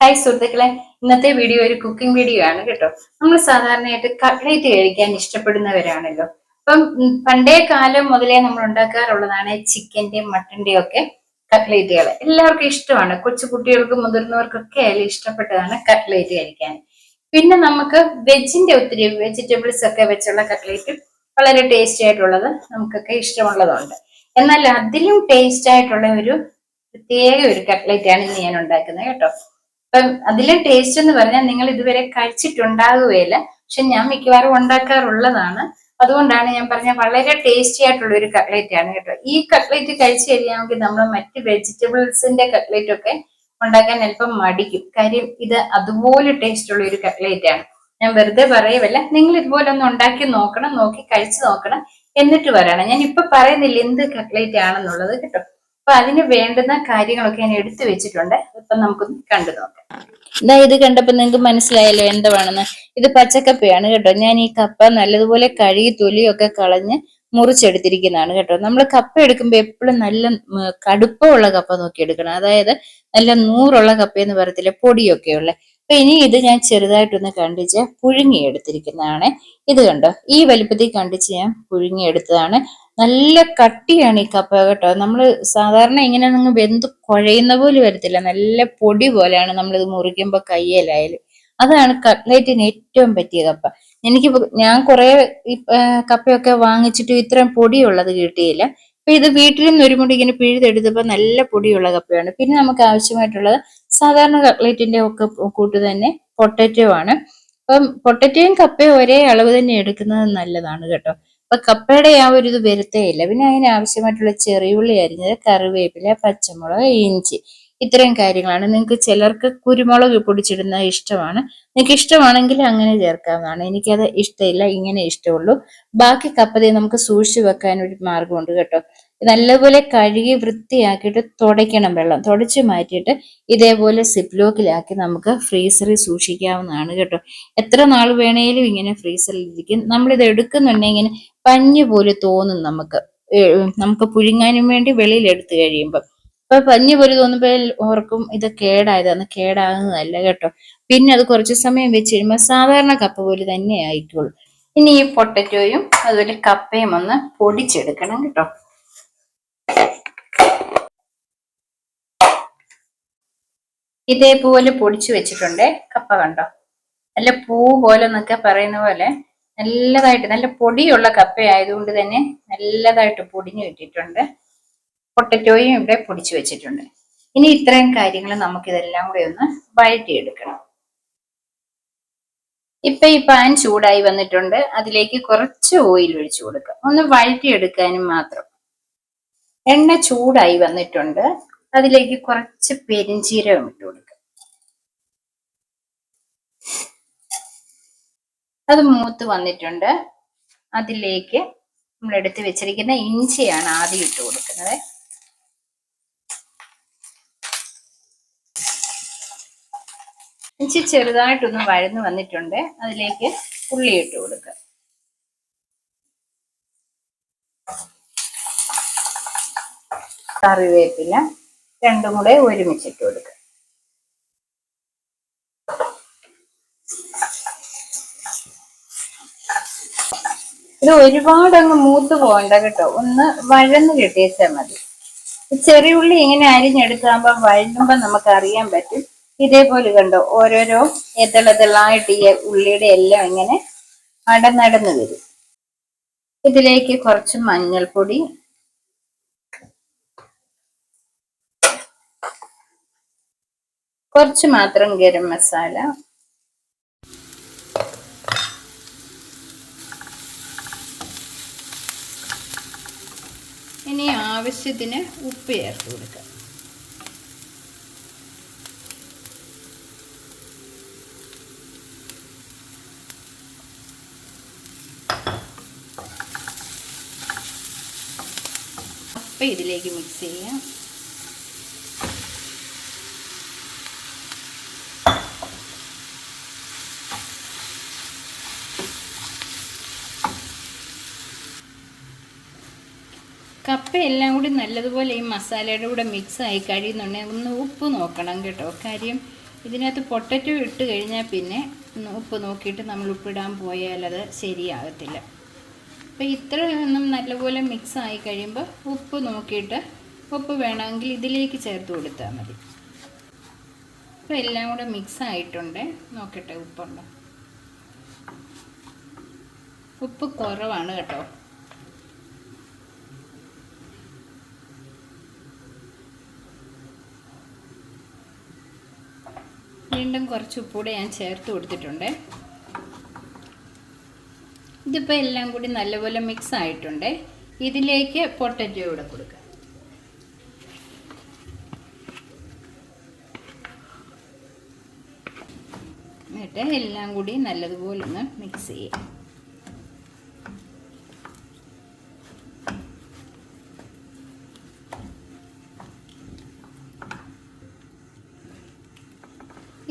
Hi സുഹൃത്തുക്കളെ. ഇന്നത്തെ video ഒരു കുക്കിംഗ് വീഡിയോ ആണ് കേട്ടോ. നമ്മൾ സാധാരണയായിട്ട് കട്ട്ലേറ്റ് കഴിക്കാൻ ഇഷ്ടപ്പെടുന്നവരാണല്ലോ. അപ്പം പണ്ടേ കാലം മുതലേ നമ്മൾ ഉണ്ടാക്കാറുള്ളതാണ് ചിക്കന്റെയും മട്ടന്റെയും ഒക്കെ കട്ട്ലേറ്റുകൾ എല്ലാവർക്കും ഇഷ്ടമാണ്. കൊച്ചു കുട്ടികൾക്കും മുതിർന്നവർക്കൊക്കെ ആയാലും ഇഷ്ടപ്പെട്ടതാണ് കട്ട്ലേറ്റ് കഴിക്കാൻ. പിന്നെ നമുക്ക് വെജിന്റെ ഒത്തിരി വെജിറ്റബിൾസ് ഒക്കെ വെച്ചുള്ള കട്ട്ലേറ്റ് വളരെ ടേസ്റ്റി ആയിട്ടുള്ളത് നമുക്കൊക്കെ ഇഷ്ടമുള്ളതുണ്ട്. എന്നാൽ അതിലും ടേസ്റ്റ് ആയിട്ടുള്ള ഒരു പ്രത്യേക ഒരു കട്ട്ലേറ്റ് ആണ് ഇന്ന് ഞാൻ ഉണ്ടാക്കുന്നത് കേട്ടോ. അപ്പം അതിലെ ടേസ്റ്റ് എന്ന് പറഞ്ഞാൽ നിങ്ങൾ ഇതുവരെ കഴിച്ചിട്ടുണ്ടാകുകയില്ല. പക്ഷെ ഞാൻ മിക്കവാറും ഉണ്ടാക്കാറുള്ളതാണ്. അതുകൊണ്ടാണ് ഞാൻ പറഞ്ഞ വളരെ ടേസ്റ്റി ആയിട്ടുള്ള ഒരു കട്ട്ലേറ്റ് ആണ് കേട്ടോ. ഈ കട്ട്ലേറ്റ് കഴിച്ചു കഴിയാമെങ്കിൽ നമ്മൾ മറ്റ് വെജിറ്റബിൾസിന്റെ കട്ട്ലേറ്റ് ഒക്കെ ഉണ്ടാക്കാൻ അല്പം മടിക്കും. കാര്യം ഇത് അതുപോലെ ടേസ്റ്റ് ഉള്ള ഒരു കട്ട്ലേറ്റ് ആണ്. ഞാൻ വെറുതെ പറയുമല്ല നിങ്ങൾ ഇതുപോലെ ഒന്ന് ഉണ്ടാക്കി നോക്കണം നോക്കി കഴിച്ചു നോക്കണം. എന്നിട്ട് പറയണം. ഞാൻ ഇപ്പൊ പറയുന്നില്ല എന്ത് കട്ട്ലേറ്റ് ആണെന്നുള്ളത് കേട്ടോ. അപ്പൊ അതിന് വേണ്ടുന്ന കാര്യങ്ങളൊക്കെ ഞാൻ എടുത്തു വെച്ചിട്ടുണ്ട്. ഇപ്പൊ നമുക്കൊന്ന് കണ്ടു നോക്കാം. ഇതാ ഇത് കണ്ടപ്പോ നിങ്ങൾക്ക് മനസ്സിലായല്ലോ എന്തുവാണെന്ന്. ഇത് പച്ചക്കപ്പയാണ് കേട്ടോ. ഞാൻ ഈ കപ്പ നല്ലതുപോലെ കഴുകി തൊലിയൊക്കെ കളഞ്ഞ് മുറിച്ചെടുത്തിരിക്കുന്നതാണ് കേട്ടോ. നമ്മൾ കപ്പ എടുക്കുമ്പോൾ എപ്പോഴും നല്ല കടുപ്പമുള്ള കപ്പ നോക്കി എടുക്കണം. അതായത് നല്ല നൂറുള്ള കപ്പ എന്ന് പറയത്തില്ല പൊടിയൊക്കെ ഉള്ള അപ്പൊ ഇനി ഇത് ഞാൻ ചെറുതായിട്ടൊന്ന് കണ്ടിച്ച് പുഴുങ്ങി എടുത്തിരിക്കുന്നതാണ്. ഇത് കണ്ടോ? ഈ വലിപ്പത്തിൽ കണ്ടിച്ച് ഞാൻ പുഴുങ്ങി എടുത്തതാണ്. നല്ല കട്ടിയാണ് ഈ കപ്പ കേട്ടോ. നമ്മൾ സാധാരണ ഇങ്ങനെ നിങ്ങൾ വെന്ത് കുഴയുന്ന പോലെ വരത്തില്ല. നല്ല പൊടി പോലെയാണ് നമ്മൾ ഇത് മുറിക്കുമ്പോൾ കയ്യിലായാലും. അതാണ് കട്ട്ലേറ്റിന് ഏറ്റവും പറ്റിയ കപ്പ. എനിക്ക് ഞാൻ കുറെ കപ്പയൊക്കെ വാങ്ങിച്ചിട്ട് ഇത്രയും പൊടിയുള്ളത് കിട്ടിയില്ല. അപ്പൊ ഇത് വീട്ടിൽ നിന്ന് ഒരു മുടി ഇങ്ങനെ പിഴുതെടുത്തപ്പോൾ നല്ല പൊടിയുള്ള കപ്പയാണ്. പിന്നെ നമുക്ക് ആവശ്യമായിട്ടുള്ളത് സാധാരണ കട്ട്ലേറ്റിന്റെ ഒക്കെ കൂട്ട് തന്നെ പൊട്ടറ്റോ ആണ്. അപ്പം പൊട്ടറ്റോയും കപ്പയും ഒരേ അളവ് തന്നെ എടുക്കുന്നത് നല്ലതാണ് കേട്ടോ. അപ്പൊ കപ്പയുടെ ആ ഒരു ഇത് വരുത്തേ ഇല്ല. പിന്നെ അതിന് ആവശ്യമായിട്ടുള്ള ചെറിയുള്ളി അരിഞ്ഞത് കറിവേപ്പില പച്ചമുളക് ഇഞ്ചി ഇത്രയും കാര്യങ്ങളാണ്. നിങ്ങൾക്ക് ചിലർക്ക് കുരുമുളക് പൊടിച്ചിടുന്ന ഇഷ്ടമാണ്. നിങ്ങൾക്ക് ഇഷ്ടമാണെങ്കിൽ അങ്ങനെ ചേർക്കാവുന്നതാണ്. എനിക്കത് ഇഷ്ടമില്ല ഇങ്ങനെ ഇഷ്ടമുള്ളൂ. ബാക്കി കപ്പതേ നമുക്ക് സൂക്ഷിച്ചു വെക്കാൻ ഒരു മാർഗമുണ്ട് കേട്ടോ. നല്ലപോലെ കഴുകി വൃത്തിയാക്കിയിട്ട് തുടയ്ക്കണം വെള്ളം. തുടച്ച് മാറ്റിയിട്ട് ഇതേപോലെ സിപ്ലോക്കിലാക്കി നമുക്ക് ഫ്രീസറിൽ സൂക്ഷിക്കാവുന്നതാണ് കേട്ടോ. എത്ര നാൾ വേണേലും ഇങ്ങനെ ഫ്രീസറിൽ ഇരിക്കും. നമ്മളിത് എടുക്കുന്നുണ്ടെങ്കിൽ പഞ്ഞു പോലെ തോന്നും നമുക്ക്. നമുക്ക് പുഴുങ്ങാനും വേണ്ടി വെളിയിൽ എടുത്തു കഴിയുമ്പോൾ അപ്പൊ പഞ്ഞു പോലെ തോന്നുമ്പോൾ ഓർക്കും ഇത് കേടായതാണ്. കേടാകുന്നതല്ല കേട്ടോ. പിന്നെ അത് കുറച്ച് സമയം വെച്ച് കഴിയുമ്പോൾ സാധാരണ കപ്പ പോലെ തന്നെ ആയിക്കോളും ഇനി ഈ പൊട്ടറ്റോയും അതുപോലെ കപ്പയും ഒന്ന് പൊടിച്ചെടുക്കണം കേട്ടോ. ഇതേപോലെ പൊടിച്ചു വെച്ചിട്ടുണ്ട്. കപ്പ കണ്ടോ? നല്ല പൂ പോലെ എന്നൊക്കെ പറയുന്ന പോലെ നല്ലതായിട്ട് നല്ല പൊടിയുള്ള കപ്പ ആയതുകൊണ്ട് തന്നെ നല്ലതായിട്ട് പൊടിഞ്ഞു കിട്ടിയിട്ടുണ്ട്. പൊട്ടറ്റോയും ഇവിടെ പൊടിച്ചു വെച്ചിട്ടുണ്ട്. ഇനി ഇത്രയും കാര്യങ്ങൾ നമുക്കിതെല്ലാം കൂടെ ഒന്ന് വഴറ്റിയെടുക്കണം. ഇപ്പൊ ഈ പാൻ ചൂടായി വന്നിട്ടുണ്ട്. അതിലേക്ക് കുറച്ച് ഓയിൽ ഒഴിച്ചു കൊടുക്കുക ഒന്ന് വഴറ്റിയെടുക്കാനും മാത്രം. എണ്ണ ചൂടായി വന്നിട്ടുണ്ട്. അതിലേക്ക് കുറച്ച് പെരിഞ്ചീരകം ഇട്ട് കൊടുക്കുക. അത് മൂത്ത് വന്നിട്ടുണ്ട്. അതിലേക്ക് നമ്മൾ എടുത്ത് വെച്ചിരിക്കുന്ന ഇഞ്ചിയാണ് ആദ്യം ഇട്ട് കൊടുക്കുന്നത്. ഇഞ്ചി ചെറുതായിട്ടൊന്ന് വഴന്ന് വന്നിട്ടുണ്ട്. അതിലേക്ക് ഉള്ളി ഇട്ട് കൊടുക്കുക. കറിവേപ്പില. രണ്ടും കൂടെ ഒരുമിച്ചിട്ട് കൊടുക്കുക. ഇത് ഒരുപാട് അങ്ങ് മൂത്ത് പോകണ്ട കേട്ടോ. ഒന്ന് വഴന്ന് കിട്ടിയേച്ചാൽ മതി. ചെറിയ ഉള്ളി ഇങ്ങനെ അരിഞ്ഞെടുത്താകുമ്പോൾ വഴന്നുമ്പോൾ നമുക്ക് അറിയാൻ പറ്റും. ഇതേപോലെ കണ്ടോ ഓരോരോ എതളെതളായിട്ട് ഈ ഉള്ളിയുടെ എല്ലാം ഇങ്ങനെ അടനടന്ന് വരും. ഇതിലേക്ക് കുറച്ച് മഞ്ഞൾപ്പൊടി കുറച്ച് മാത്രം ഗരം മസാല. ഇനി ആവശ്യത്തിന് ഉപ്പ് ചേർത്ത് കൊടുക്കുക അപ്പം ഇതിലേക്ക് മിക്സ് ചെയ്യാം. കപ്പ എല്ലാം കൂടി നല്ലതുപോലെ ഈ മസാലയുടെ കൂടെ മിക്സ് ആയി കഴിയുന്നുണ്ടെങ്കിൽ ഒന്ന് ഉപ്പ് നോക്കണം കേട്ടോ. കാര്യം ഇതിനകത്ത് പൊട്ടറ്റോ ഇട്ട് കഴിഞ്ഞാൽ പിന്നെ ഉപ്പ് നോക്കിയിട്ട് നമ്മൾ ഉപ്പിടാൻ പോയാൽ അത് ശരിയാകത്തില്ല. അപ്പോൾ ഇത്രയൊന്നും നല്ലപോലെ മിക്സ് ആയി കഴിയുമ്പോൾ ഉപ്പ് നോക്കിയിട്ട് ഉപ്പ് വേണമെങ്കിൽ ഇതിലേക്ക് ചേർത്ത് കൊടുത്താൽ മതി. അപ്പോൾ എല്ലാം കൂടെ മിക്സ് ആയിട്ടുണ്ട്. നോക്കട്ടെ ഉപ്പുണ്ടോ? ഉപ്പ് കുറവാണ് കേട്ടോ. വീണ്ടും കുറച്ച് ഉപ്പൂടെ ഞാൻ ചേർത്ത് കൊടുത്തിട്ടുണ്ട്. ഇതിപ്പോൾ എല്ലാം കൂടി നല്ലപോലെ മിക്സ് ആയിട്ടുണ്ട്. ഇതിലേക്ക് പൊട്ടറ്റോ കൂടെ കൊടുക്കുക എന്നിട്ട് എല്ലാം കൂടി നല്ലതുപോലെ ഒന്ന് മിക്സ് ചെയ്യാം.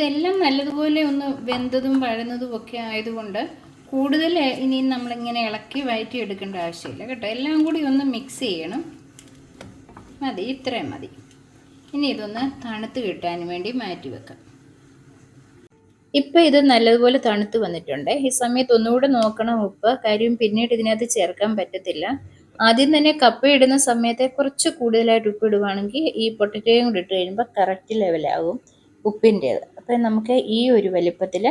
ഇതെല്ലാം നല്ലതുപോലെ ഒന്ന് വെന്തതും പഴന്നതും ഒക്കെ ആയതുകൊണ്ട് കൂടുതൽ ഇനിയും നമ്മളിങ്ങനെ ഇളക്കി വയറ്റി എടുക്കേണ്ട ആവശ്യമില്ല കേട്ടോ. എല്ലാം കൂടി ഒന്ന് മിക്സ് ചെയ്യണം. മതി ഇത്രയും മതി. ഇനി ഇതൊന്ന് തണുത്ത് കിട്ടാൻ വേണ്ടി മാറ്റി വെക്കാം. ഇപ്പം ഇത് നല്ലതുപോലെ തണുത്ത് വന്നിട്ടുണ്ട്. ഈ സമയത്ത് ഒന്നുകൂടെ നോക്കണം ഉപ്പ്. കാര്യം പിന്നീട് ഇതിനകത്ത് ചേർക്കാൻ പറ്റത്തില്ല. ആദ്യം തന്നെ കപ്പ ഇടുന്ന സമയത്തെ കുറച്ച് കൂടുതലായിട്ട് ഉപ്പ് ഇടുവാണെങ്കിൽ ഈ പൊട്ടറ്റോയും കൂടി ഇട്ട് കഴിയുമ്പോൾ കറക്റ്റ് ലെവലാകും ഉപ്പിന്റേത്. അപ്പം നമുക്ക് ഈ ഒരു വലിപ്പത്തിൽ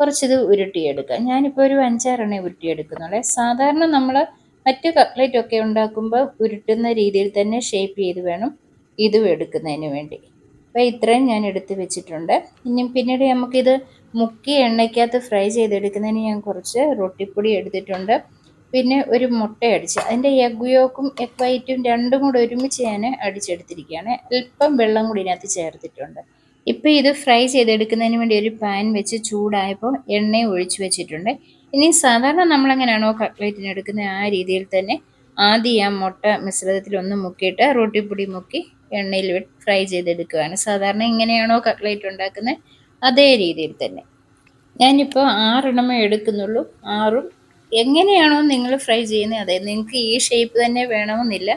കുറച്ചിത് ഉരുട്ടിയെടുക്കാം. ഞാനിപ്പോൾ ഒരു അഞ്ചാറെണ്ണേ ഉരുട്ടിയെടുക്കുന്നുള്ളേ. സാധാരണ നമ്മൾ മറ്റ് കട്ട്ലറ്റ് ഒക്കെ ഉണ്ടാക്കുമ്പോൾ ഉരുട്ടുന്ന രീതിയിൽ തന്നെ ഷേപ്പ് ചെയ്ത് വേണം ഇതും എടുക്കുന്നതിന് വേണ്ടി. അപ്പോൾ ഇത്രയും ഞാൻ എടുത്ത് വെച്ചിട്ടുണ്ട്. ഇനി പിന്നീട് നമുക്കിത് മുക്കി എണ്ണയ്ക്കകത്ത് ഫ്രൈ ചെയ്തെടുക്കുന്നതിന് ഞാൻ കുറച്ച് റൊട്ടിപ്പൊടി എടുത്തിട്ടുണ്ട്. പിന്നെ ഒരു മുട്ട അടിച്ച് അതിന്റെ എഗ് യോക്കും എഗ് വൈറ്റും രണ്ടും കൂടെ ഒരുമിച്ച് ഞാൻ അടിച്ചെടുത്തിരിക്കുകയാണ്. അല്പം വെള്ളം കൂടി ഇതിനകത്ത് ചേർത്തിട്ടുണ്ട്. ഇപ്പോൾ ഇത് ഫ്രൈ ചെയ്തെടുക്കുന്നതിന് വേണ്ടി ഒരു പാൻ വെച്ച് ചൂടായപ്പോൾ എണ്ണ ഒഴിച്ചു വെച്ചിട്ടുണ്ട്. ഇനി സാധാരണ നമ്മളെങ്ങനെയാണോ കട്ട്ലേറ്റിന് എടുക്കുന്നത് ആ രീതിയിൽ തന്നെ ആദ്യം ആ മുട്ട മിശ്രിതത്തിൽ ഒന്ന് മുക്കിയിട്ട് റൊട്ടിപ്പൊടി മുക്കി എണ്ണയിൽ ഫ്രൈ ചെയ്തെടുക്കുകയാണ്. സാധാരണ ഇങ്ങനെയാണോ കട്ട്ലേറ്റ് ഉണ്ടാക്കുന്നത്? അതേ രീതിയിൽ തന്നെ. ഞാനിപ്പോൾ ആറെണ്ണമേ എടുക്കുന്നുള്ളൂ. ആറും എങ്ങനെയാണോ നിങ്ങൾ ഫ്രൈ ചെയ്യുന്നത്? അതെ നിങ്ങൾക്ക് ഈ ഷേപ്പ് തന്നെ വേണമെന്നില്ല.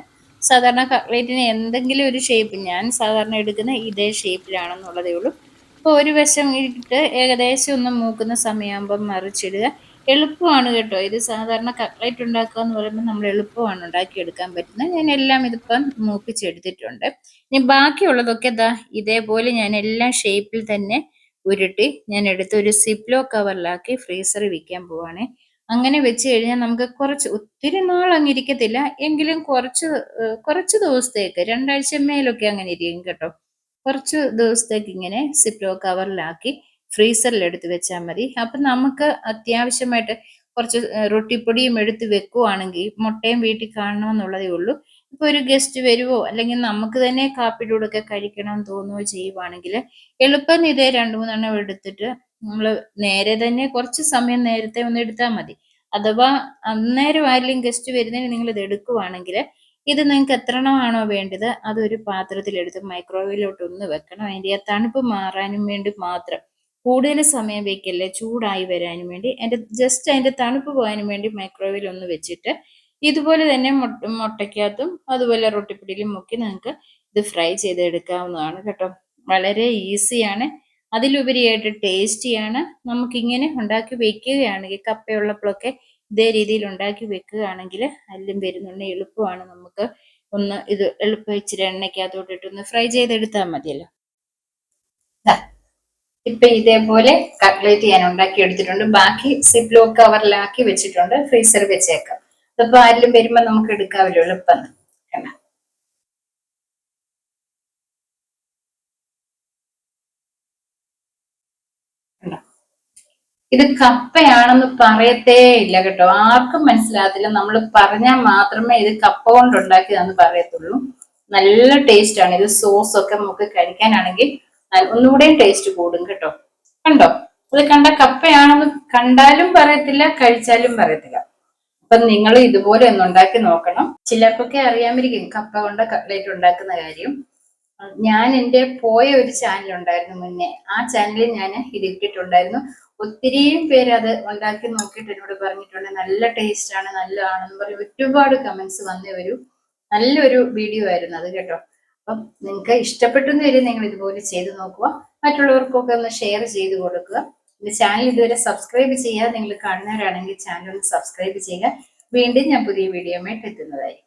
സാധാരണ കട്ട്ലേറ്റിന് എന്തെങ്കിലും ഒരു ഷേപ്പ് ഞാൻ സാധാരണ എടുക്കുന്ന ഇതേ ഷേപ്പിലാണെന്നുള്ളതേ ഉള്ളൂ. അപ്പോൾ ഒരു വശം ഇട്ട് ഏകദേശം ഒന്ന് മൂക്കുന്ന സമയമാകുമ്പം മറിച്ചിടുക. എളുപ്പമാണ് കേട്ടോ. ഇത് സാധാരണ കട്ട്ലേറ്റ് ഉണ്ടാക്കുക എന്ന് പറയുമ്പോൾ നമ്മൾ എളുപ്പമാണ് ഉണ്ടാക്കിയെടുക്കാൻ പറ്റുന്നത്. ഞാൻ എല്ലാം ഇതിപ്പം മൂപ്പിച്ചെടുത്തിട്ടുണ്ട്. ഇനി ബാക്കിയുള്ളതൊക്കെ ഇതാ ഇതേപോലെ ഞാൻ എല്ലാ ഷേപ്പിൽ തന്നെ ഉരുട്ടി ഞാൻ എടുത്ത് ഒരു സിപ്ലോ കവറിലാക്കി ഫ്രീസറിൽ വിൽക്കാൻ പോവാണ്. അങ്ങനെ വെച്ച് കഴിഞ്ഞാൽ നമുക്ക് കുറച്ച് ഒത്തിരി നാൾ അങ്ങ് ഇരിക്കത്തില്ല എങ്കിലും കുറച്ച് കുറച്ച് ദിവസത്തേക്ക് രണ്ടാഴ്ച മേലൊക്കെ അങ്ങനെ ഇരിക്കും കേട്ടോ. കുറച്ച് ദിവസത്തേക്ക് ഇങ്ങനെ സിപ്ലോ കവറിലാക്കി ഫ്രീസറിൽ എടുത്ത് വെച്ചാൽ മതി. അപ്പം നമുക്ക് അത്യാവശ്യമായിട്ട് കുറച്ച് റൊട്ടിപ്പൊടിയും എടുത്ത് വെക്കുവാണെങ്കിൽ മുട്ടയും വീട്ടിൽ കാണണമെന്നുള്ളതേ ഉള്ളൂ. ഇപ്പോൾ ഒരു ഗസ്റ്റ് വരുവോ അല്ലെങ്കിൽ നമുക്ക് തന്നെ കാപ്പിയുടെ കഴിക്കണം തോന്നുകയോ ചെയ്യുവാണെങ്കിൽ എളുപ്പം ഇതേ രണ്ട് മൂന്നെണ്ണം എടുത്തിട്ട് നമ്മൾ നേരെ തന്നെ കുറച്ച് സമയം നേരത്തെ ഒന്ന് എടുത്താൽ മതി. അഥവാ അന്നേരം ആരെങ്കിലും ഗസ്റ്റ് വരുന്നതിന് നിങ്ങൾ ഇത് എടുക്കുവാണെങ്കിൽ ഇത് നിങ്ങൾക്ക് എത്ര വേണ്ടത് അതൊരു പാത്രത്തിലെടുത്ത് മൈക്രോവേവിലോട്ട് ഒന്ന് വെക്കണം. അതിന്റെ ആ തണുപ്പ് മാറാനും വേണ്ടി മാത്രം. കൂടുതൽ സമയം വെക്കല്ലേ? ചൂടായി വരാനും വേണ്ടി. അതിന്റെ ജസ്റ്റ് അതിന്റെ തണുപ്പ് പോകാനും വേണ്ടി മൈക്രോവേവിൽ ഒന്ന് വെച്ചിട്ട് ഇതുപോലെ തന്നെ മുട്ട മുട്ടയ്ക്കകത്തും അതുപോലെ റൊട്ടിപ്പിടിയിലും മുക്കി നിങ്ങൾക്ക് ഇത് ഫ്രൈ ചെയ്തെടുക്കാവുന്നതാണ് കേട്ടോ. വളരെ ഈസിയാണ് അതിലുപരിയായിട്ട് ടേസ്റ്റിയാണ് നമുക്കിങ്ങനെ ഉണ്ടാക്കി വെക്കുകയാണെങ്കിൽ കപ്പയുള്ളപ്പോഴൊക്കെ ഇതേ രീതിയിൽ ഉണ്ടാക്കി വെക്കുകയാണെങ്കിൽ അല്ലും വരുന്നുണ്ട്. എളുപ്പമാണ് നമുക്ക് ഒന്ന് ഇത് എളുപ്പം ഇച്ചിരി എണ്ണയ്ക്കകത്തോട്ടിട്ടൊന്ന് ഫ്രൈ ചെയ്തെടുത്താൽ മതിയല്ലോ. ഇപ്പൊ ഇതേപോലെ കട്ട്ലേറ്റ് ഞാൻ ഉണ്ടാക്കി എടുത്തിട്ടുണ്ട് ബാക്കി സിപ്ലോ കവറിലാക്കി വെച്ചിട്ടുണ്ട്. ഫ്രീസർ വെച്ചേക്കാം. അപ്പൊ ആരിലും വരുമ്പോ നമുക്ക് എടുക്കാമല്ലോ എളുപ്പം കണ്ട ഇത് കപ്പയാണെന്ന് പറയത്തേ ഇല്ല കേട്ടോ. ആർക്കും മനസ്സിലാകത്തില്ല. നമ്മൾ പറഞ്ഞാൽ മാത്രമേ ഇത് കപ്പ കൊണ്ട് ഉണ്ടാക്കിയതാന്ന് പറയത്തുള്ളൂ. നല്ല ടേസ്റ്റ് ആണ് ഇത് സോസ് ഒക്കെ നമുക്ക് കഴിക്കാനാണെങ്കിൽ ഒന്നുകൂടെയും ടേസ്റ്റ് കൂടും കേട്ടോ. കണ്ടോ? ഇത് കണ്ട കപ്പയാണെന്ന് കണ്ടാലും പറയത്തില്ല കഴിച്ചാലും പറയത്തില്ല. അപ്പൊ നിങ്ങൾ ഇതുപോലെ ഒന്ന് ഉണ്ടാക്കി നോക്കണം. ചിലർക്കൊക്കെ അറിയാമിരിക്കും കപ്പ കൊണ്ട് കട്ട്ലേറ്റ് ഉണ്ടാക്കുന്ന കാര്യം. ഞാൻ എന്റെ പോയ ഒരു ചാനൽ ഉണ്ടായിരുന്നു മുന്നേ. ആ ചാനലിൽ ഞാൻ ഇത് ഇട്ടിട്ടുണ്ടായിരുന്നു ഒത്തിരിയും പേര് അത് ഉണ്ടാക്കി നോക്കിയിട്ട് എന്നോട് പറഞ്ഞിട്ടുണ്ട്. നല്ല ടേസ്റ്റ് ആണ് നല്ലതാണെന്ന് പറഞ്ഞ് ഒരുപാട് കമൻസ് വന്ന ഒരു നല്ലൊരു വീഡിയോ ആയിരുന്നു അത് കേട്ടോ. അപ്പം നിങ്ങൾക്ക് ഇഷ്ടപ്പെട്ടെന്ന് വരും നിങ്ങൾ ഇതുപോലെ ചെയ്ത് നോക്കുക. മറ്റുള്ളവർക്കൊക്കെ ഒന്ന് ഷെയർ ചെയ്ത് കൊടുക്കുക. എന്റെ ചാനൽ ഇതുവരെ സബ്സ്ക്രൈബ് ചെയ്യുക നിങ്ങൾ കാണുന്നവരാണെങ്കിൽ ചാനൽ ഒന്ന് സബ്സ്ക്രൈബ് ചെയ്യുക. വീണ്ടും ഞാൻ പുതിയ വീഡിയോയുമായിട്ട് എത്തുന്നതായിരിക്കും.